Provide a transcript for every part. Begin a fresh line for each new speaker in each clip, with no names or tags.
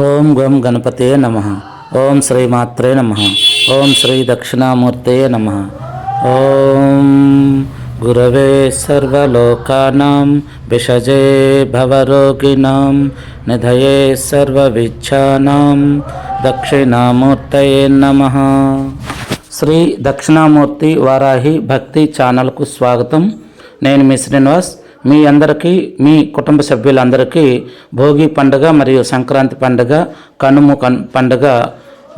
ఓం గం గణపతే నమ. ఓం శ్రీమాత్రే నమ. ఓం శ్రీ దక్షిణామూర్తే నమ. ఓం గురవే సర్వలోకానాం విషజే భవరోగిణాం నిధయే సర్వవిచ్ఛానాం దక్షిణామూర్తయే నమ. శ్రీ దక్షిణామూర్తి వారాహి భక్తి ఛానల్కు స్వాగతం. నేను మీ శ్రీనివాస్. మీ అందరికీ మీ కుటుంబ సభ్యులందరికీ భోగి పండుగ మరియు సంక్రాంతి పండుగ కనుము కన్ పండుగ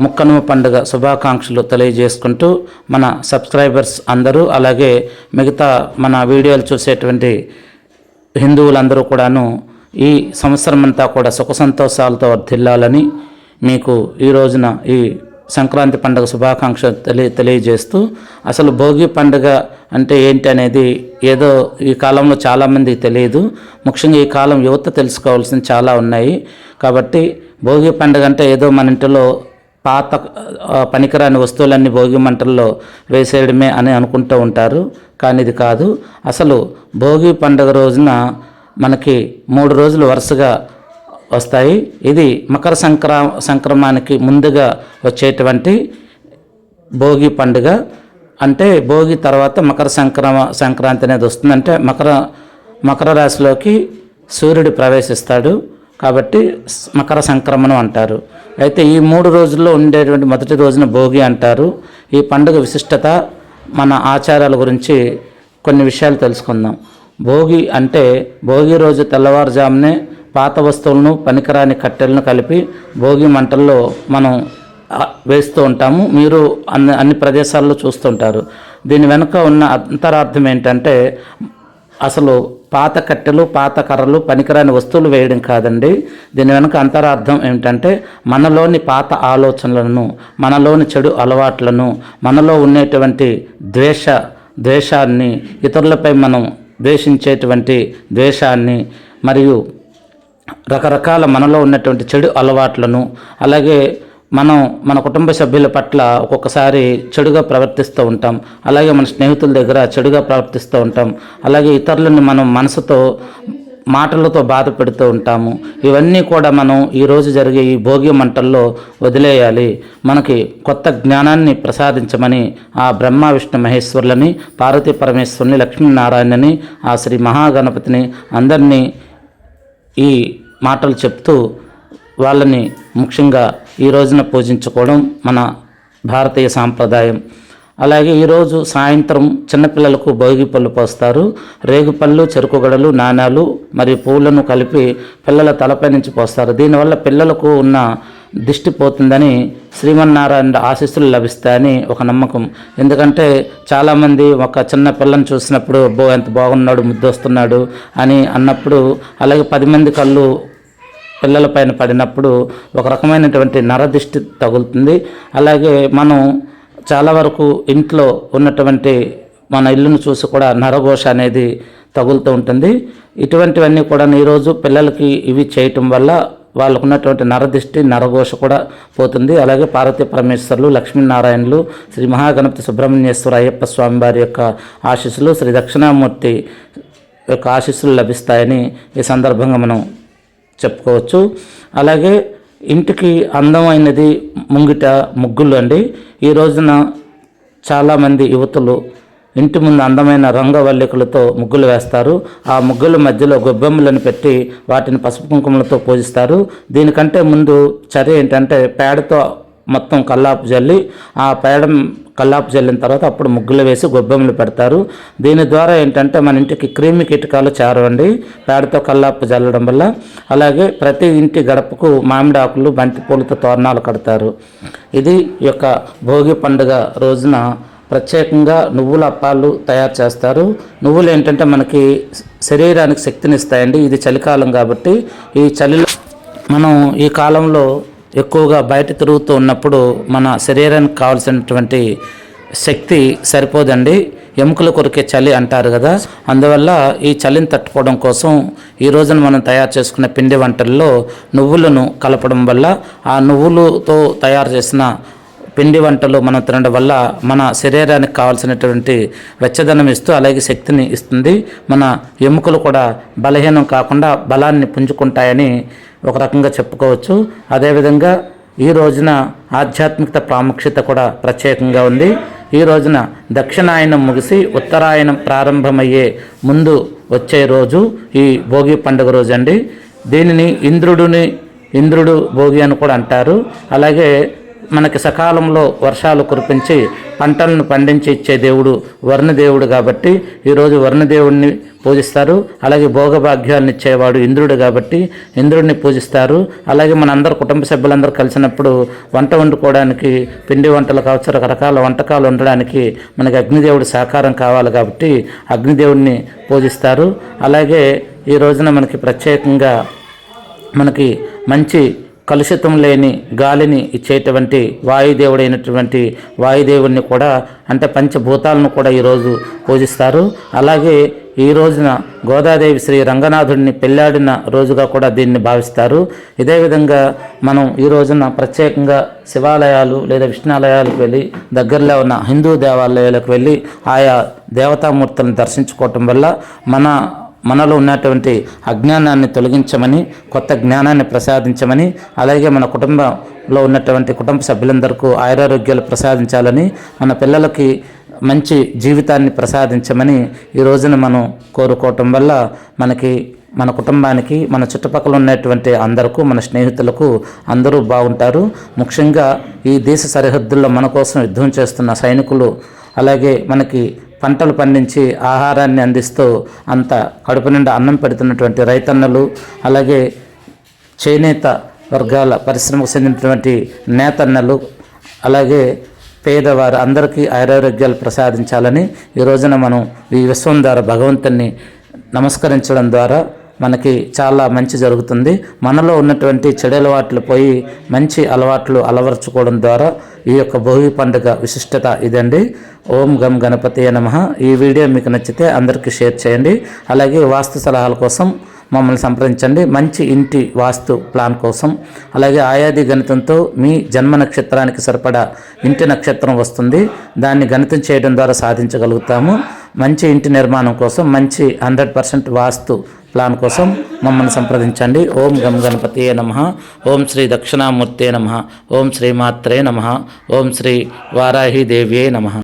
ముక్కనుమ పండుగ శుభాకాంక్షలు తెలియజేసుకుంటూ మన సబ్స్క్రైబర్స్ అందరూ అలాగే మిగతా మన వీడియోలు చూసేటువంటి హిందువులందరూ కూడాను ఈ సంవత్సరమంతా కూడా సుఖ సంతోషాలతో వర్ధిల్లాలని మీకు ఈ రోజున ఈ సంక్రాంతి పండుగ శుభాకాంక్ష తెలియ తెలియజేస్తూ అసలు భోగి పండుగ అంటే ఏంటి అనేది ఏదో ఈ కాలంలో చాలామందికి తెలియదు. ముఖ్యంగా ఈ కాలం యువత తెలుసుకోవాల్సిన చాలా ఉన్నాయి. కాబట్టి భోగి పండుగ అంటే ఏదో మన ఇంటిలో పాత పనికిరాని వస్తువులన్నీ భోగి మంటల్లో వేసేయడమే అని అనుకుంటూ ఉంటారు. కానీ ఇది కాదు. అసలు భోగి పండుగ రోజున మనకి మూడు రోజులు వరుసగా వస్తాయి. ఇది మకర సంక్రా సంక్రమానికి ముందుగా వచ్చేటువంటి భోగి పండుగ. అంటే భోగి తర్వాత మకర సంక్రమ సంక్రాంతి అనేది వస్తుందంటే మకర మకర రాశిలోకి సూర్యుడు ప్రవేశిస్తాడు కాబట్టి మకర సంక్రమణం అంటారు. అయితే ఈ మూడు రోజుల్లో ఉండేటువంటి మొదటి రోజున భోగి అంటారు. ఈ పండుగ విశిష్టత మన ఆచారాల గురించి కొన్ని విషయాలు తెలుసుకుందాం. భోగి అంటే భోగి రోజు తెల్లవారుజామునే పాత వస్తువులను పనికిరాని కట్టెలను కలిపి భోగి మంటల్లో మనం వేస్తూ ఉంటాము. మీరు అన్ని అన్ని ప్రదేశాల్లో చూస్తుంటారు. దీని వెనుక ఉన్న అంతరార్థం ఏంటంటే అసలు పాత కట్టెలు పాత కర్రలు పనికిరాని వస్తువులు వేయడం కాదండి. దీని వెనుక అంతరార్థం ఏమిటంటే మనలోని పాత ఆలోచనలను మనలోని చెడు అలవాట్లను మనలో ఉండేటువంటి ద్వేష ద్వేషాన్ని ఇతరులపై మనం ద్వేషించేటువంటి ద్వేషాన్ని మరియు రకరకాల మనలో ఉన్నటువంటి చెడు అలవాట్లను అలాగే మనం మన కుటుంబ సభ్యుల పట్ల ఒక్కొక్కసారి చెడుగా ప్రవర్తిస్తూ ఉంటాం. అలాగే మన స్నేహితుల దగ్గర చెడుగా ప్రవర్తిస్తూ ఉంటాం. అలాగే ఇతరులను మనం మనసుతో మాటలతో బాధ పెడుతూ ఉంటాము. ఇవన్నీ కూడా మనం ఈరోజు జరిగే ఈ భోగి మంటల్లో వదిలేయాలి. మనకి కొత్త జ్ఞానాన్ని ప్రసాదించమని ఆ బ్రహ్మ విష్ణు మహేశ్వరులని పార్వతీ పరమేశ్వరుని లక్ష్మీనారాయణని ఆ శ్రీ మహాగణపతిని అందరినీ ఈ మాటలు చెప్తూ వాళ్ళని ముఖ్యంగా ఈ రోజున పూజించుకోవడం మన భారతీయ సాంప్రదాయం. అలాగే ఈరోజు సాయంత్రం చిన్నపిల్లలకు భోగి పళ్ళు పోస్తారు. రేగుపళ్ళు చెరుకుగడలు నాణాలు మరియు పూలను కలిపి పిల్లల తలపై నుంచి పోస్తారు. దీనివల్ల పిల్లలకు ఉన్న దిష్టి పోతుందని శ్రీమన్నారాయణ ఆశీస్సులు లభిస్తాయని ఒక నమ్మకం. ఎందుకంటే చాలామంది ఒక చిన్న పిల్లని చూసినప్పుడు బో ఎంత బాగున్నాడు ముద్దొస్తున్నాడు అని అన్నప్పుడు అలాగే పది మంది కళ్ళు పిల్లలపైన పడినప్పుడు ఒక రకమైనటువంటి నరదిష్టి తగులుతుంది. అలాగే మనం చాలా వరకు ఇంట్లో ఉన్నటువంటి మన ఇల్లును చూసి కూడా నరఘోష అనేది తగులుతూ ఉంటుంది. ఇటువంటివన్నీ కూడా ఈరోజు పిల్లలకి ఇవి చేయటం వల్ల వాళ్ళకు ఉన్నటువంటి నరదిష్టి నరఘోష కూడా పోతుంది. అలాగే పార్వతీ పరమేశ్వరులు లక్ష్మీనారాయణులు శ్రీ మహాగణపతి సుబ్రహ్మణ్యేశ్వర అయ్యప్ప స్వామి వారి యొక్క ఆశీస్సులు శ్రీ దక్షిణామూర్తి యొక్క ఆశీస్సులు లభిస్తాయని ఈ సందర్భంగా మనం చెప్పుకోవచ్చు. అలాగే ఇంటికి అందమైనది ముంగిట ముగ్గులు అండి. ఈ రోజున చాలామంది యువతులు ఇంటి ముందు అందమైన రంగవల్లికలతో ముగ్గులు వేస్తారు. ఆ ముగ్గుల మధ్యలో గొబ్బెమ్మలను పెట్టి వాటిని పసుపు కుంకుమలతో పూజిస్తారు. దీనికంటే ముందు చర్య ఏంటంటే పేడతో మొత్తం కల్లాపు జల్లి ఆ పేడ కల్లాపు చల్లిన తర్వాత అప్పుడు ముగ్గులు వేసి గొబ్బెమ్మలు పెడతారు. దీని ద్వారా ఏంటంటే మన ఇంటికి క్రిమి కీటకాలు చేరవండి. పేడతో కల్లాపు చల్లడం వల్ల. అలాగే ప్రతి ఇంటి గడపకు మామిడి ఆకులు బంతి పూలతో తోరణాలు కడతారు. ఇది యొక్క భోగి పండుగ రోజున ప్రత్యేకంగా నువ్వుల అప్పాలు తయారు చేస్తారు. నువ్వులు ఏంటంటే మనకి శరీరానికి శక్తిని ఇస్తాయండి ఇది చలికాలం కాబట్టి ఈ చలిలో మనం ఈ కాలంలో ఎక్కువగా బయట తిరుగుతూ ఉన్నప్పుడు మన శరీరానికి కావాల్సినటువంటి శక్తి సరిపోదండి. ఎముకల కొరికే చలి అంటారు కదా. అందువల్ల ఈ చలిని తట్టుకోవడం కోసం ఈ రోజున మనం తయారు చేసుకున్న పిండి వంటల్లో నువ్వులను కలపడం వల్ల ఆ నువ్వులతో తయారు చేసిన పిండి వంటలు మనం తినడం వల్ల మన శరీరానికి కావాల్సినటువంటి వెచ్చదనం ఇస్తూ అలాగే శక్తిని ఇస్తుంది. మన ఎముకలు కూడా బలహీనం కాకుండా బలాన్ని పుంజుకుంటాయని ఒక రకంగా చెప్పుకోవచ్చు. అదేవిధంగా ఈ రోజున ఆధ్యాత్మికత ప్రాముఖ్యత కూడా ప్రత్యేకంగా ఉంది. ఈ రోజున దక్షిణాయనం ముగిసి ఉత్తరాయణం ప్రారంభమయ్యే ముందు వచ్చే రోజు ఈ భోగి పండుగ రోజు అండి దీనిని ఇంద్రుడిని ఇంద్రుడు భోగి అని కూడా అంటారు. అలాగే మనకి సకాలంలో వర్షాలు కురిపించి పంటలను పండించి ఇచ్చే దేవుడు వర్ణదేవుడు కాబట్టి ఈరోజు వర్ణదేవుడిని పూజిస్తారు. అలాగే భోగభాగ్యాలను ఇచ్చేవాడు ఇంద్రుడు కాబట్టి ఇంద్రుడిని పూజిస్తారు. అలాగే మన కుటుంబ సభ్యులందరూ కలిసినప్పుడు వంట వండుకోవడానికి పిండి వంటలు కావచ్చు రకరకాల వంటకాలు ఉండడానికి మనకి అగ్నిదేవుడి సహకారం కావాలి కాబట్టి అగ్నిదేవుడిని పూజిస్తారు. అలాగే ఈ రోజున మనకి ప్రత్యేకంగా మనకి మంచి కలుషితం లేని గాలిని ఇచ్చేటువంటి వాయుదేవుడైనటువంటి వాయుదేవుడిని కూడా అంటే పంచభూతాలను కూడా ఈరోజు పూజిస్తారు. అలాగే ఈ రోజున గోదాదేవి శ్రీ రంగనాథుడిని పెళ్ళాడిన రోజుగా కూడా దీన్ని భావిస్తారు. ఇదే విధంగా మనం ఈ రోజున ప్రత్యేకంగా శివాలయాలు లేదా విష్ణాలయాలకు వెళ్ళి దగ్గరలో ఉన్న హిందూ దేవాలయాలకు వెళ్ళి ఆయా దేవతామూర్తులను దర్శించుకోవటం వల్ల మన మనలో ఉన్నటువంటి అజ్ఞానాన్ని తొలగించమని కొత్త జ్ఞానాన్ని ప్రసాదించమని అలాగే మన కుటుంబంలో ఉన్నటువంటి కుటుంబ సభ్యులందరికీ ఆయురారోగ్యాలు ప్రసాదించాలని మన పిల్లలకి మంచి జీవితాన్ని ప్రసాదించమని ఈ రోజున మనం కోరుకోవటం వల్ల మనకి మన కుటుంబానికి మన చుట్టుపక్కల ఉన్నటువంటి అందరికీ మన స్నేహితులకు అందరూ బాగుంటారు. ముఖ్యంగా ఈ దేశ సరిహద్దుల్లో మన కోసం యుద్ధం చేస్తున్న సైనికులు అలాగే మనకి పంటలు పండించి ఆహారాన్ని అందిస్తూ అంత కడుపు నిండా అన్నం పెడుతున్నటువంటి రైతన్నలు అలాగే చేనేత వర్గాల పరిశ్రమకు చెందినటువంటి నేతన్నలు అలాగే పేదవారు అందరికీ ఆరోగ్యాలు ప్రసాదించాలని ఈ రోజున మనం ఈ విశ్వం ద్వారా భగవంతుని నమస్కరించడం ద్వారా మనకి చాలా మంచి జరుగుతుంది. మనలో ఉన్నటువంటి చెడు అలవాట్లు పోయి మంచి అలవాట్లు అలవర్చుకోవడం ద్వారా ఈ యొక్క భోగి పండుగ విశిష్టత ఇదండి. ఓం గం గణపతి నమ. ఈ వీడియో మీకు నచ్చితే అందరికీ షేర్ చేయండి. అలాగే వాస్తు సలహాల కోసం మమ్మల్ని సంప్రదించండి. మంచి ఇంటి వాస్తు ప్లాన్ కోసం. అలాగే ఆయాది గణితంతో మీ జన్మ నక్షత్రానికి సరిపడా ఇంటి నక్షత్రం వస్తుంది. దాన్ని గణితం చేయడం ద్వారా సాధించగలుగుతాము. మంచి ఇంటి నిర్మాణం కోసం మంచి హండ్రెడ్ పర్సెంట్ వాస్తు ప్లాన్ కోసం మమ్మల్ని సంప్రదించండి. ఓం గం గణపతియే నమ. ఓం శ్రీ దక్షిణామూర్తే నమ. ఓం శ్రీ మాత్రే నమ. ఓం శ్రీ వారాహి దేవ్యే నమ.